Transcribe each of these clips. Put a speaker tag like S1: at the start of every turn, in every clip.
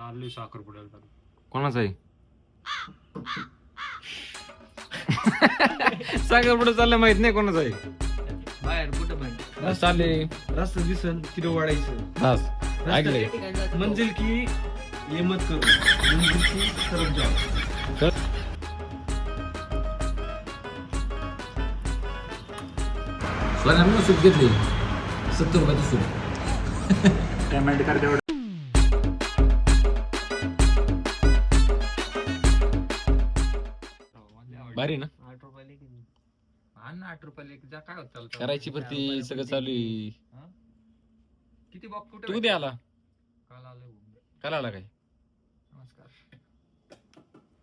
S1: चालली साखरपुड्याला
S2: कोणाचा आहे? सागर पुढे चाललं माहीत नाही कोणाचा आहे.
S3: बाहेर कुठं पण.
S2: चालले
S4: रस्ता दिसन तिथं वाढायचं.
S2: बस. ऐकले
S4: मंजिल की ये मत करू. मंजिल की जाओ
S2: सोन्यानं सूट घेतली. सत्तर रुपयाची सूट
S4: पेमेंट कर तेवढं
S2: भारी ना?
S3: आठ रुपयाला किती
S1: हा ना आठ रुपयाला एक जा काय होत चालतं
S2: करायची भरती सगळं चालू आहे.
S1: किती बॉक्स कुठे
S2: तू कधी आला.
S1: काल आलो
S2: काल आला काय?
S1: नमस्कार.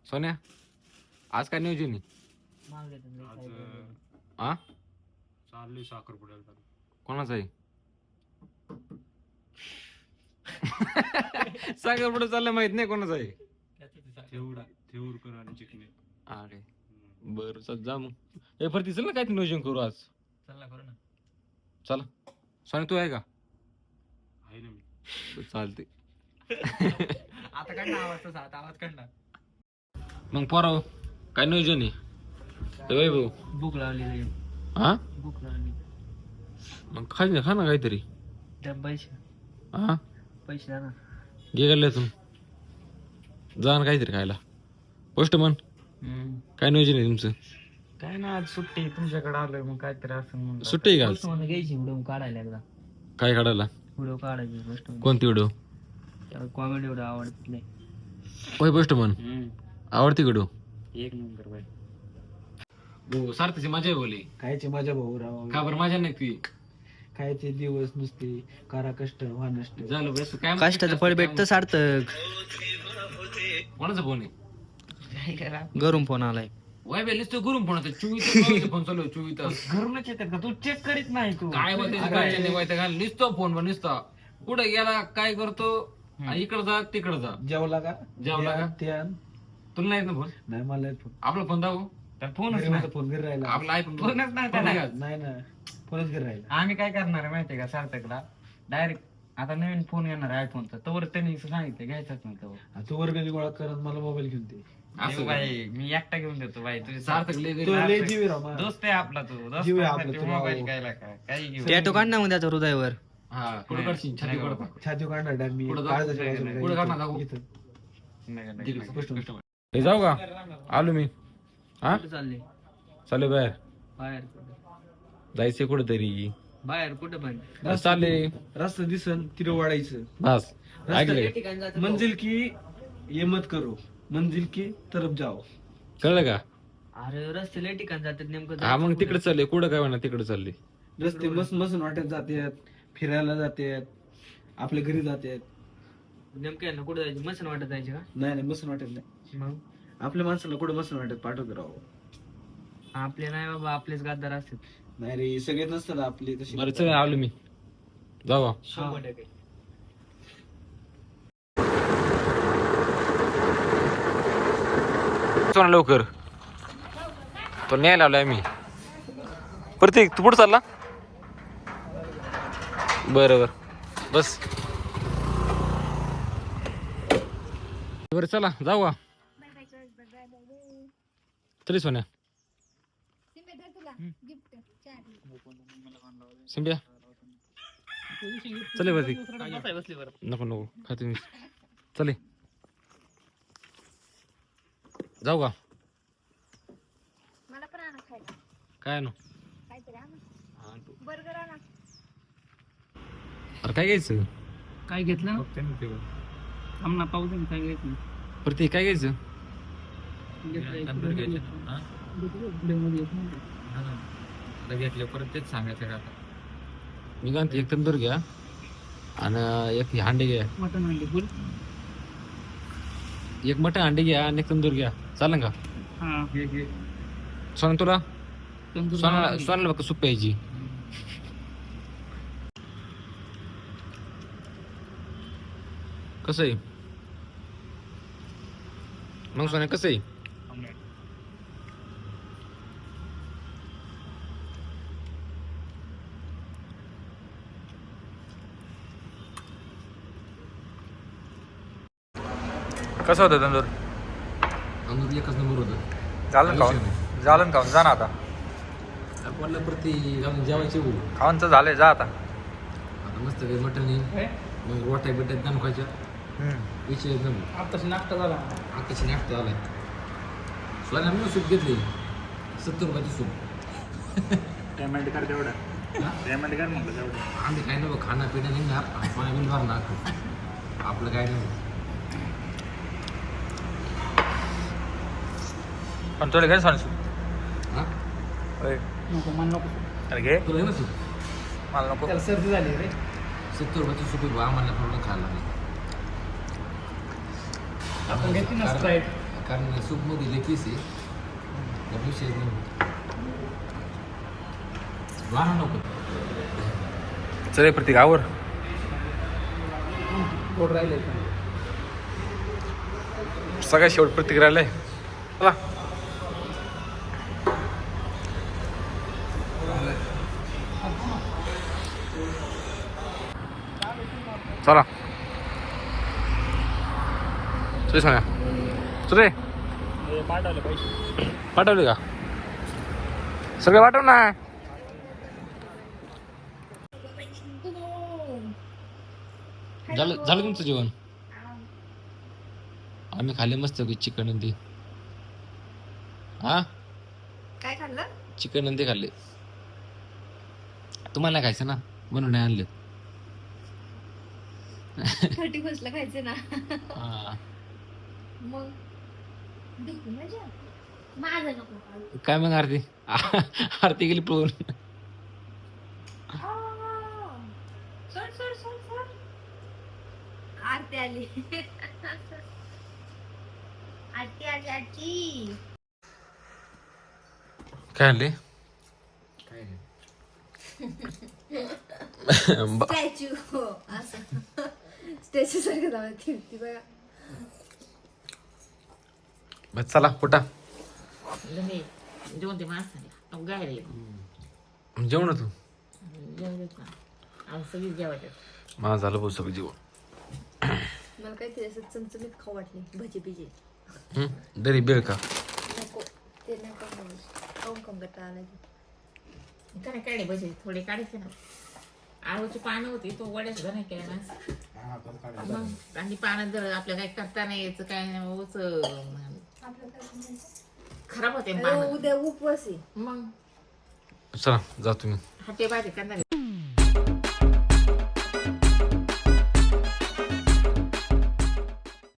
S2: सोन्या आज काय नियोजन आहे?
S3: येतं लई
S1: आज
S3: काय काय.
S2: आ?
S1: चालली साखरपुड्याला
S2: कोणाचा आहे? सागर पुढे चाललं माहीत नाही कोणाचा आहे.
S1: थेऊर थेऊरकर आणि चिकणे
S2: हा काय बरं चल जा मग. हे भरती चल ना काय नियोजन करू आज?
S1: चल ना करू ना.
S2: चला. सोन्या तू आहे का?
S1: आहे ना मी.
S2: चालते
S1: आता काढ ना आवाज तसा आता आवाज काढ ना.
S2: मग पोराव काय नियोजन आहे? ए वै भाऊ.
S3: भूक लागली लई.
S2: हा?
S3: भूक लागली
S2: मग खाय ना खा ना काहीतरी.
S3: पैसे.
S2: हा?
S3: पैसे द्या ना.
S2: घे गल्ल्यातून. जा ना काहीतरी खायला. पोस्ट मन काय नियोजन आहे तुमचं?
S3: काय ना आज सुट्टी तुमच्याकडे आलोय मग काय तरी असं म्हणून.
S2: सुट्टी आहे का आज?
S3: मध्ये घ्यायची व्हिडिओ काढायला एकदा.
S2: काय काढायला?
S3: व्हिडिओ काढायची पोस्टमध्ये
S2: कोणती व्हिडिओ?
S3: त्याला कॉमेडी व्हिडिओ आवडत नाही
S2: होय पोस्ट मन आवडती व्हिडिओ?
S3: एक नंबर बाई.
S2: हो सारथीची मजा आहे बोली.
S4: खायची माझ्या भाऊ राव?
S2: का बरं मजा नाही ती?
S4: खायचे दिवस नुसते करा कष्ट व्हा नष्ट.
S2: झालं बस काय
S3: कष्टाचं फळ भेटतं सार्थक.
S2: कोणाचा फोन आहे?
S3: घरून फोन आलाय.
S2: वाय बेल नुसतं गुरुम फोन होता. चोवीस फोन चालू चोवीस
S3: घरूनच येतात का? तू चेक करीत नाही तू.
S2: काय काय नुसतं फोन वर नुसतं. कुठे गेला काय करतो? इकडे जा तिकडे जा.
S4: जेवला का
S2: जेवला का?
S4: ते.
S2: तुला नाही येत ना फोन?
S4: नाही मला फोन.
S2: आपला फोन दाखव.
S4: माझा फोन घरी राहिला.
S2: आपला आयफोन
S3: फोनच नाही
S4: ना फोनच घरी राहिला.
S3: आम्ही काय करणार आहे माहितीये का सार्थकला? डायरेक्ट आता नवीन फोन येणार आहे आयफोनचा तोवर त्यांनी सांगितलं घ्यायचाच नाही तो
S4: हा, तू वर्गणी गोळा करत मला मोबाईल घेऊन दे.
S2: असं
S3: बाई मी एकटा घेऊन देतो बाई तुझी
S2: सार्थक लय
S4: तो
S2: गरीब.
S4: लय जीव आहे राव माझा.
S3: दोस्त आहे आपला तू
S4: जीव आहे आपला, तू
S3: मोबाईल
S4: भाऊ.
S3: घ्यायला काय काही घेऊ
S5: टॅटो काढ ना मग त्याच्या हृदयावर
S2: हा कुठं काढशील छाती
S3: नाही,
S2: कुठं
S4: छाती काढणार डाग मी
S2: पुढं जाऊ.
S4: काळजाच्या
S3: नाही,
S4: बाजूला
S3: नाही.
S2: पुढं काढ ना,
S4: इथं-
S2: दाखव.
S4: इथं.
S3: नाही, नाही, नाही.
S2: तिकडे हे जाऊ का आलो मी हा
S3: चालले
S2: चालू बाहेर
S3: बाहेर कुठं?
S2: जायचंय कुठेतरी
S3: बाहेर कुठं पण
S2: चालले
S4: रस्ता दिसन तिथं वाढायचं
S2: बस ऐकले
S4: मंजिल की ये मत करो मंजिल की तरफ जाओ.
S2: कळलं का?
S3: अरे रस्ते लय ठिकाण जातात नेमकं.
S2: हा मग तिकडे चालले. कुठं काय म्हणा तिकडे चालले?
S4: रस्ते मस्त मस्त वाटत जातात फिरायला जातात आपल्या घरी जातात.
S3: नेमकं यांना कुठं जायचं? मसन वाटत जायचे का?
S4: नाही नाही मस्त वाटत नाही.
S3: मग?
S4: आपल्या माणसाला कुठं मस्त वाटत पाठवत राव
S3: आपले नाही बाबा आपलेच गद्दार असतात.
S4: नाही रे सगळे नसतात आपले तसे.
S2: बरं चल आलो मी. जाऊ.
S3: शंभर टक्के.
S2: ना लवकर. तो न्यायला आलोय मी. प्रतीक तू पुढे चालला? बरं बरं बस. बरं चला जाऊ का तरी सोन्या. सिंबिया. चले प्रतीक. नको नको खाते मी. चले जाऊ का?
S6: मला पण आणा खायला.
S2: काय नो
S6: काहीतरी आणा. बर्गर आणा.
S2: अरे काय घ्यायचं?
S3: काय घेतलं? आम्हाला पाहू दे काय घेतलं.
S2: प्रतीक काय घ्यायचं?
S1: घेतले परत तेच सांगायचं का आता.
S2: मी काय म्हणते, एक तंदूर घ्या आणि एक हांडे घ्या.
S3: मटन आणली फुल
S2: एक मटण हांडे घ्या आणि एक तंदूर घ्या. चालेल का?
S3: हा.
S2: सोना तुला? सोनाला सोनाला बघ सूप प्यायची. कसं आहे? मग सोन्या कसं आहे?
S1: कसं होतं तंदूर?
S2: आम्ही एकच नंबर होतं.
S1: झालं खाऊन? झालं खाऊन? जा ना आता.
S2: आपल्याला प्रति जाऊन जेवायचे बोलू
S1: खाऊनचं झालंय जा आता.
S2: आता मस्त काही मटण येईल मग रोट्या बिट्या दम खायच्या. विषय एकदम
S4: आताच नाश्ता झाला.
S2: आताची नाश्ता आलाय सोन्या मी सूप घेतली. सत्तर रुपयाची सूप.
S5: पेमेंट कर तेवढं? पेमेंट कर म्हटलं तेवढं.
S2: आम्ही काय नाही खाणं पिणं निघणार बिल भरणार. आपलं काय नाही
S1: पण तुला घे सांगू
S2: हा
S4: नको मन नको
S1: अरे घे
S2: तुला ना
S1: मला नको
S4: त्याला सर्दी झाली रे
S2: सत्तर रुपयाची सूप बा, आम्हाला थोडं खायला लागेल
S4: आपण घेतली ना
S2: कारण-
S4: Sprite.
S2: कारण सूपमध्ये लेकीस आहे विषय नाही वाहन नको
S1: चले प्रतीक आवर
S4: गोड राहिले
S1: सगळ्यात शेवट प्रतीक राहिलंय चला चला तुझे सांगा तुझे
S5: पाठवलं
S1: का? सगळे पाठव ना.
S2: झालं झालं तुमचं जेवण? आम्ही खाल्ले मस्त चिकन आणि ते. हा?
S6: काय खाल्लं?
S2: चिकन आणि ते खाल्ले. तुम्हाला खायचं ना? म्हणून नाही आणले
S6: थर्टी फर्स्टला खायचे ना.
S2: हा.
S6: मग ढुकू मजा माझं नको.
S2: काय मग आरती? आरती गेली पळून.
S6: सोड सोड सोड सोड. आरती आली. आरती आली आरती.
S1: काय आणले?
S2: काय
S6: स्टॅच्यू. असं. स्टॅच्यू सारखं जाऊ ती बघा
S1: बस चला पुटा
S7: जेवण ते माणसाला गायला येतो
S1: जेवण तू
S7: जेवलेच ना आम्ही सगळी जेवायचं
S1: माझं झालं भाऊ सगळं जेवण
S6: मला काहीतरी असं चमचमीत खाऊ वाटले भजी बिजी
S1: हं? दरी बेळ का
S6: नको ते नाही खाऊ खाऊन खाऊन गट्टा आला
S7: काय काढे बजे थोडे काढायचे ना आळूची पानं होती तो वड्या सुद्धा नाही केल्या ना मग आणि पानं जर आपल्या काही करता नाही यायचं काय नाही उच खराब होते पानं.
S6: उद्या उपवास आहे.
S7: मग
S1: चला जा तुम्ही.
S7: हाते भाजी करणार